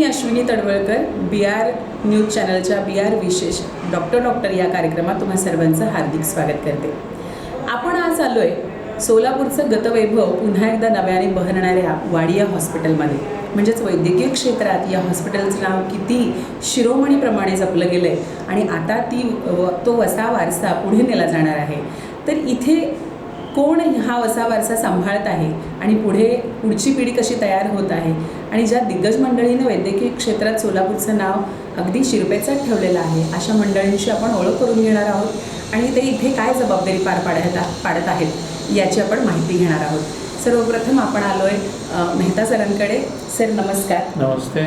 मी Ashwini Tadwalkar B R news चॅनलच्या B R विशेष doctor doctor या कार्यक्रमात तुम्हा सर्वांचं हार्दिक स्वागत करते. आपण आज आलो आहे सोलापूरचं गतवैभव पुन्हा एकदा नव्याने बहरणाऱ्या वाडिया हॉस्पिटलमध्ये. म्हणजेच वैद्यकीय क्षेत्रात या हॉस्पिटलचं नाव किती शिरोमणीप्रमाणे जपलं गेलं आहे आणि आता ती व- तो वसा वारसा पुढे नेला जाणार आहे. तर इथे कोण हा वसा वारसा सांभाळत आहे? आणि पुढे पुढची पिढी कशी तयार होत आहे? आणि ज्या दिग्गज मंडळीनं वैद्यकीय क्षेत्रात सोलापूरचं नाव अगदी शिरपेचात ठेवलेलं आहे अशा मंडळींशी आपण ओळख करून घेणार आहोत. आणि ते इथे काय जबाबदारी पार पाडत पाडत आहेत याची आपण माहिती घेणार आहोत. सर्वप्रथम आपण आलो आहे मेहता सरांकडे. सर नमस्कार. नमस्ते.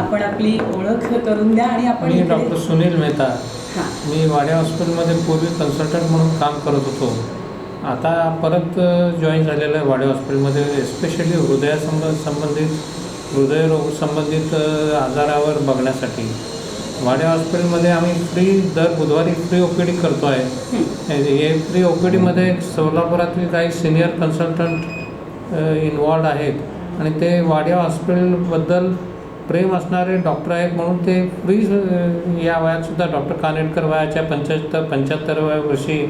आपण आपली ओळख करून द्या आणि आपण मी डॉक्टर सुनील मेहता. हां. मी वाड्या हॉस्पिटलमध्ये पूर्वी कन्सल्टंट म्हणून काम करत होतो. आता परत जॉईन झालेलं आहे वाड्या हॉस्पिटलमध्ये एस्पेशली हृदयासंब संबंधित हृदयरोग संबंधित आजारावर बघण्यासाठी. वाड्या हॉस्पिटलमध्ये आम्ही फ्री दर बुधवारी फ्री ओ पी डी करतो आहे हं. हे फ्री ओ पी डीमध्ये सोलापुरातील काही सिनियर कन्सल्टंट इन्वॉल्ड आहेत. आणि ते वाड्या हॉस्पिटलबद्दल प्रेम असणारे डॉक्टर आहेत म्हणून ते फ्री या वयातसुद्धा डॉक्टर कानेटकर वयाच्या पंच्याहत्तर पंच्याहत्तरव्या वर्षी.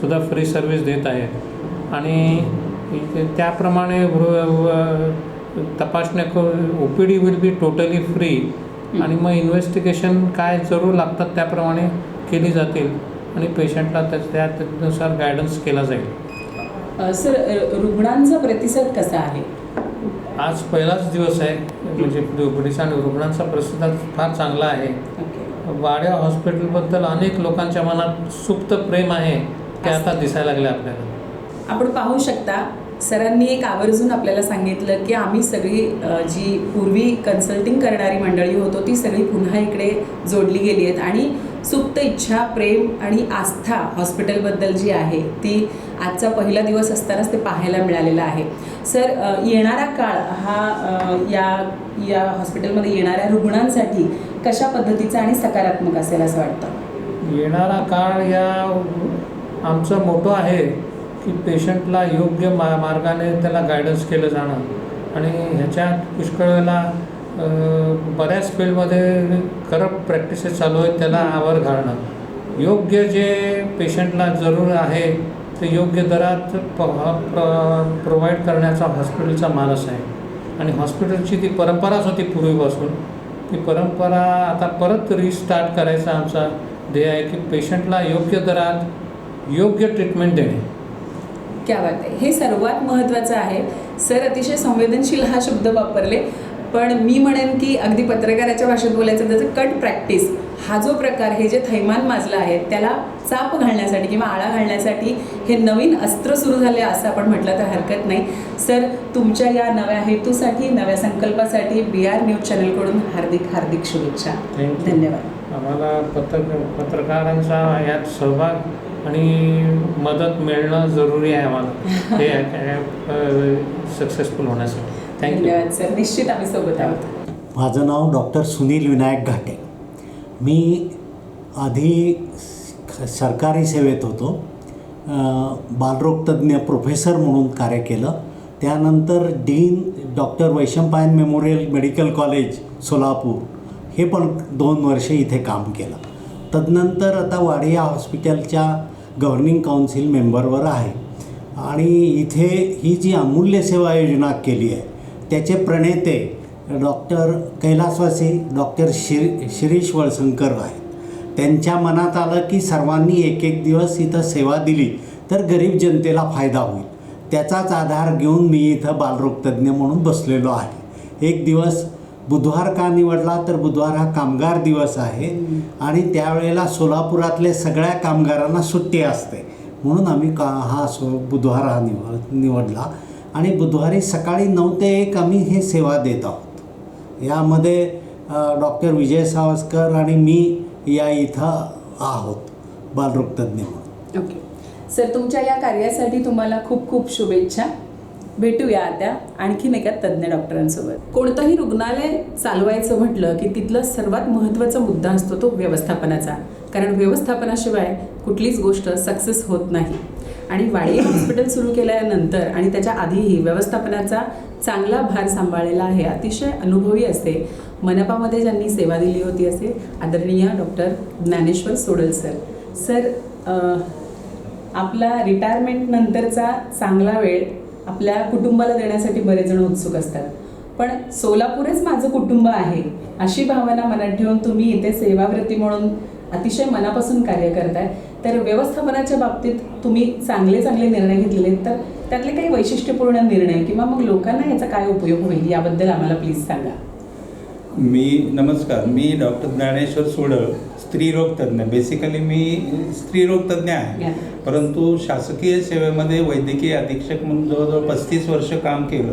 सुद्धा फ्री सर्व्हिस देत आहेत. आणि त्याप्रमाणे तपासण्या O P D will be totally free. आणि मग इन्व्हेस्टिगेशन काय जरूर लागतात त्याप्रमाणे केली जातील. आणि पेशंटला त्या त्यानुसार गायडन्स केला जाईल. सर रुग्णांचा प्रतिसाद कसा आहे? आज पहिलाच दिवस आहे. म्हणजे पोलीस आणि रुग्णांचा प्रतिसाद फार चांगला आहे. वाड्या हॉस्पिटलबद्दल अनेक लोकांच्या मनात सुप्त प्रेम आहे ते आता दिसायला लागले आपल्याला. आपण पाहू शकता सरांनी एक आवर्जून आपल्याला सांगितलं की आम्ही सगळी जी पूर्वी कन्सल्टिंग करणारी मंडळी होतो ती सगळी पुन्हा इकडे जोडली गेली आहेत. आणि सुप्त इच्छा प्रेम आणि आस्था हॉस्पिटलबद्दल जी आहे ती आजचा पहिला दिवस असतानाच ते पाहायला मिळालेलं आहे. सर येणारा काळ हा या या हॉस्पिटलमध्ये येणाऱ्या रुग्णांसाठी कशा पद्धतीचा आणि सकारात्मक असेल असं वाटतं? येणारा काळ या आमचं मोठं आहे की पेशंटला योग्य मा मार्गाने त्याला गायडन्स केलं जाणं. आणि ह्याच्यात पुष्कळ वेळेला बऱ्याच फील्डमध्ये करप्ट प्रॅक्टिसेस चालू आहेत त्याला आवर घालणं. योग्य जे पेशंटला जरूर आहे ते योग्य दरात प प्र प्रोव्हाइड करण्याचा हॉस्पिटलचा मानस आहे. आणि हॉस्पिटलची ती परंपराच होती पूर्वीपासून ती परंपरा आता परत रिस्टार्ट करायचा आमचा ध्येय आहे की पेशंटला योग्य दरात योग्य ट्रीटमेंट देणे. क्या बात आहे. हे सर्वात महत्त्वाचं आहे. सर अतिशय संवेदनशील हा शब्द वापरले पण मी म्हणेन की अगदी पत्रकाराच्या भाषेत बोलायचं त्याचं कट प्रॅक्टिस हा जो प्रकार हे जे थैमान माजलं आहे त्याला चाप घालण्यासाठी किंवा आळा घालण्यासाठी हे नवीन अस्त्र सुरू झाले असं आपण म्हटलं तर हरकत नाही. सर तुमच्या या नव्या हेतूसाठी नव्या संकल्पासाठी बी आर न्यूज चॅनलकडून हार्दिक हार्दिक शुभेच्छा. धन्यवाद. आम्हाला पत्रक पत्रकारांचा यात सहभाग आणि मदत मिळणं जरुरी आहे आम्हाला. हे सक्सेसफुल होण्यासाठी. थँक्यू धन्यवाद सर. निश्चित आम्ही सोबत आहोत. माझं नाव डॉक्टर सुनील विनायक घाटे. मी आधी सरकारी सेवेत होतो. बालरोगतज्ञ प्रोफेसर म्हणून कार्य केलं. त्यानंतर dean doctor Vaishampayan memorial medical college Solapur. हे पण दोन वर्षे इथे काम केलं. तदनंतर आता वाडिया हॉस्पिटलच्या गव्हर्निंग काउन्सिल मेंबरवर आहे. आणि इथे ही जी अमूल्य सेवा योजना केली आहे त्याचे प्रणेते डॉक्टर कैलासवासी डॉक्टर शिर शिरीष वळसंकर आहेत त्यांच्या मनात आलं की सर्वांनी एक एक दिवस इथं सेवा दिली तर गरीब जनतेला फायदा होईल. त्याचाच आधार घेऊन मी इथं बालरोगतज्ञ म्हणून बसलेलो आहे. एक दिवस बुधवार का निवडला तर बुधवार हा कामगार दिवस आहे आणि त्यावेळेला सोलापुरातले सगळ्या कामगारांना सुट्टी असते. म्हणून आम्ही का हा सो बुधवार हा निवड निवडला आणि बुधवारी सकाळी नऊ ते एक आम्ही हे सेवा देत आहोत. यामध्ये डॉक्टर विजय सावस्कर आणि मी या इथं आहोत बालरोगतज्ञ म्हणून. ओके. सर तुमच्या या कार्यासाठी तुम्हाला खूप खूप शुभेच्छा. भेटूया आता आणखीन एका तज्ज्ञ डॉक्टरांसोबत. कोणतंही रुग्णालय चालवायचं म्हटलं की तिथलं सर्वात महत्त्वाचा मुद्दा असतो तो व्यवस्थापनाचा. कारण व्यवस्थापनाशिवाय कुठलीच गोष्ट सक्सेस होत नाही. आणि वाडी हॉस्पिटल सुरू केल्यानंतर आणि त्याच्या आधीही व्यवस्थापनाचा चांगला भार सांभाळलेला आहे. अतिशय अनुभवी असे मनपामध्ये ज्यांनी सेवा दिली होती असे आदरणीय doctor Dnyaneshwar Sodal sir. Sir आपला रिटायरमेंट नंतरचा चांगला वेळ आपल्या कुटुंबाला देण्यासाठी बरेच जण उत्सुक असतात. पण सोलापूरच माझं कुटुंब आहे अशी भावना मनात ठेवून तुम्ही इथे सेवाव्रती म्हणून अतिशय मनापासून कार्य करताय. तर व्यवस्थापनाच्या बाबतीत तुम्ही चांगले चांगले निर्णय घेतलेले तर त्यातले काही वैशिष्ट्यपूर्ण निर्णय किंवा मग लोकांना याचा काय उपयोग होईल याबद्दल आम्हाला प्लीज सांगा. मी नमस्कार मी डॉक्टर ज्ञानेश्वर सोडळ स्त्रीरोग तज्ज्ञ. बेसिकली मी स्त्रीरोग तज्ज्ञ आहे. परंतु शासकीय सेवेमध्ये वैद्यकीय अधीक्षक म्हणून जवळजवळ पस्तीस वर्ष काम केलं.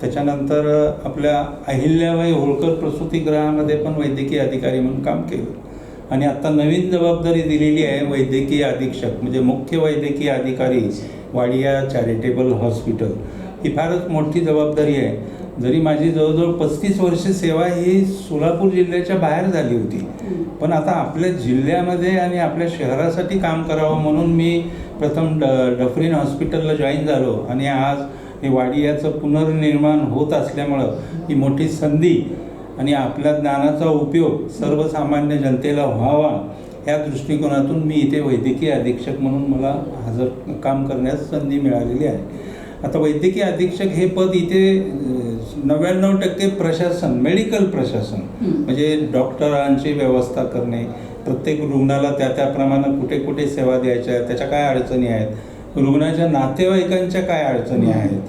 त्याच्यानंतर आपल्या अहिल्याबाई होळकर प्रसूतीगृहामध्ये पण वैद्यकीय अधिकारी म्हणून काम केलं. आणि आत्ता नवीन जबाबदारी दिलेली आहे वैद्यकीय अधीक्षक म्हणजे मुख्य वैद्यकीय अधिकारी वाडिया चॅरिटेबल हॉस्पिटल. ही फारच मोठी जबाबदारी आहे. जरी माझी जवळजवळ पस्तीस वर्ष सेवा ही सोलापूर जिल्ह्याच्या बाहेर झाली होती पण आता आपल्या जिल्ह्यामध्ये आणि आपल्या शहरासाठी काम करावं म्हणून मी प्रथम ड डफरीन हॉस्पिटलला जॉईन झालो आणि आज हे वाडियाचं पुनर्निर्माण होत असल्यामुळं ही मोठी संधी आणि आपल्या ज्ञानाचा उपयोग सर्वसामान्य जनतेला व्हावा या दृष्टिकोनातून मी इथे वैद्यकीय अधीक्षक म्हणून मला हजर काम करण्यास संधी मिळालेली आहे आता वैद्यकीय अधीक्षक हे पद इथे नव्याण्णव टक्के प्रशासन मेडिकल प्रशासन. म्हणजे डॉक्टरांची व्यवस्था करणे प्रत्येक रुग्णाला त्या त्याप्रमाणे कुठे कुठे सेवा द्यायच्या आहेत त्याच्या काय अडचणी आहेत रुग्णाच्या नातेवाईकांच्या काय अडचणी आहेत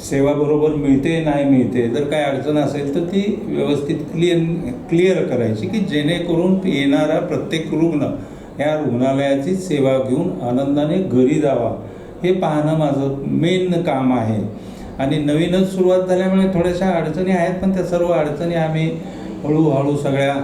सेवा बरोबर मिळते नाही मिळते जर काय अडचण असेल तर ती व्यवस्थित क्लिअर क्लिअर करायची की जेणेकरून येणारा प्रत्येक रुग्ण या रुग्णालयाची सेवा घेऊन आनंदाने घरी जावा. हे पाहणं माझं मेन काम आहे. आणि नवीनच सुरुवात झाल्यामुळे थोड्याशा अडचणी आहेत पण त्या सर्व अडचणी आम्ही हळूहळू सगळ्या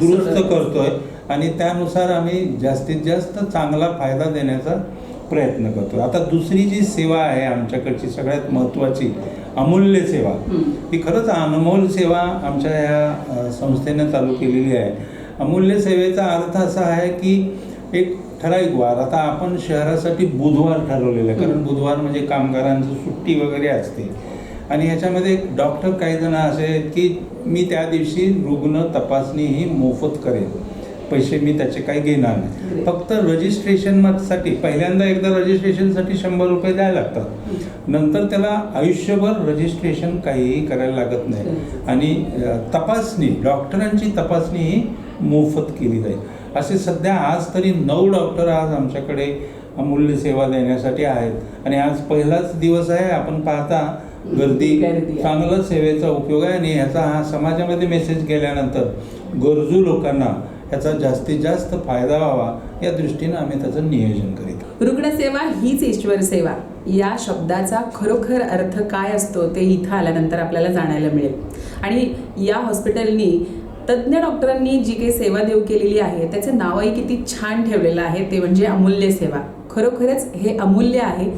दुरुस्त करतोय. आणि त्यानुसार आम्ही जास्तीत जास्त चांगला फायदा देण्याचा प्रयत्न करतो. आता दुसरी जी सेवा आहे आमच्याकडची सगळ्यात महत्त्वाची अमूल्य सेवा हं. खरंच अनमोल सेवा आमच्या अ, संस्थेनं चालू केलेली आहे. अमूल्य सेवेचा अर्थ असा आहे की एक ठराविक वार. आता आपण शहरासाठी बुधवार ठरवलेलं आहे. कारण बुधवार म्हणजे कामगारांची सुट्टी वगैरे असते. आणि ह्याच्यामध्ये डॉक्टर काही जण असे आहेत की मी त्या दिवशी रुग्ण तपासणी ही मोफत करेन. पैसे मी त्याचे काही घेणार नाही. फक्त रजिस्ट्रेशनसाठी पहिल्यांदा एकदा रजिस्ट्रेशनसाठी शंभर रुपये द्यायला लागतात. नंतर त्याला आयुष्यभर रजिस्ट्रेशन काहीही करायला लागत नाही. आणि तपासणी डॉक्टरांची तपासणी ही मोफत केली जाईल. असे सध्या आज तरी नऊ डॉक्टर आज आमच्याकडे अमूल्य सेवा देण्यासाठी आहेत. आणि आज पहिलाच दिवस आहे आपण पाहता गर्दी. चांगला सेवेचा उपयोग आहे. आणि ह्याचा हा समाजामध्ये मेसेज गेल्यानंतर गरजू लोकांना याचा जास्तीत जास्त फायदा व्हावा या दृष्टीनं आम्ही त्याचं नियोजन करीत रुग्णसेवा हीच ईश्वर सेवा. या शब्दाचा खरोखर अर्थ काय असतो ते इथं आल्यानंतर आपल्याला जाणायला मिळेल. आणि या हॉस्पिटलनी तज्ज्ञ डॉक्टरांनी जी काही सेवा देऊ केलेली आहे त्याचं नावही किती छान ठेवलेलं आहे ते म्हणजे अमूल्य सेवा. खरोखरच हे अमूल्य आहे.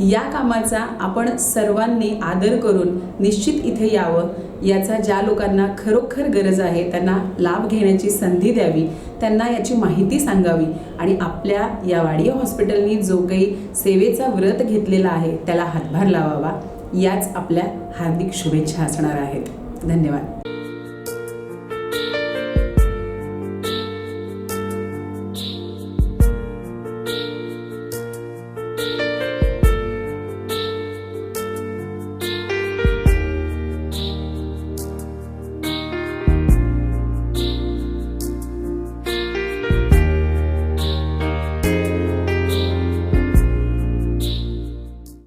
या कामाचा आपण सर्वांनी आदर करून निश्चित इथे यावं याचा ज्या लोकांना खरोखर गरज आहे त्यांना लाभ घेण्याची संधी द्यावी त्यांना याची माहिती सांगावी आणि आपल्या या वाडिया हॉस्पिटलनी जो काही सेवेचा व्रत घेतलेला आहे त्याला हातभार लावावा. याच आपल्या हार्दिक शुभेच्छा असणार आहेत. धन्यवाद.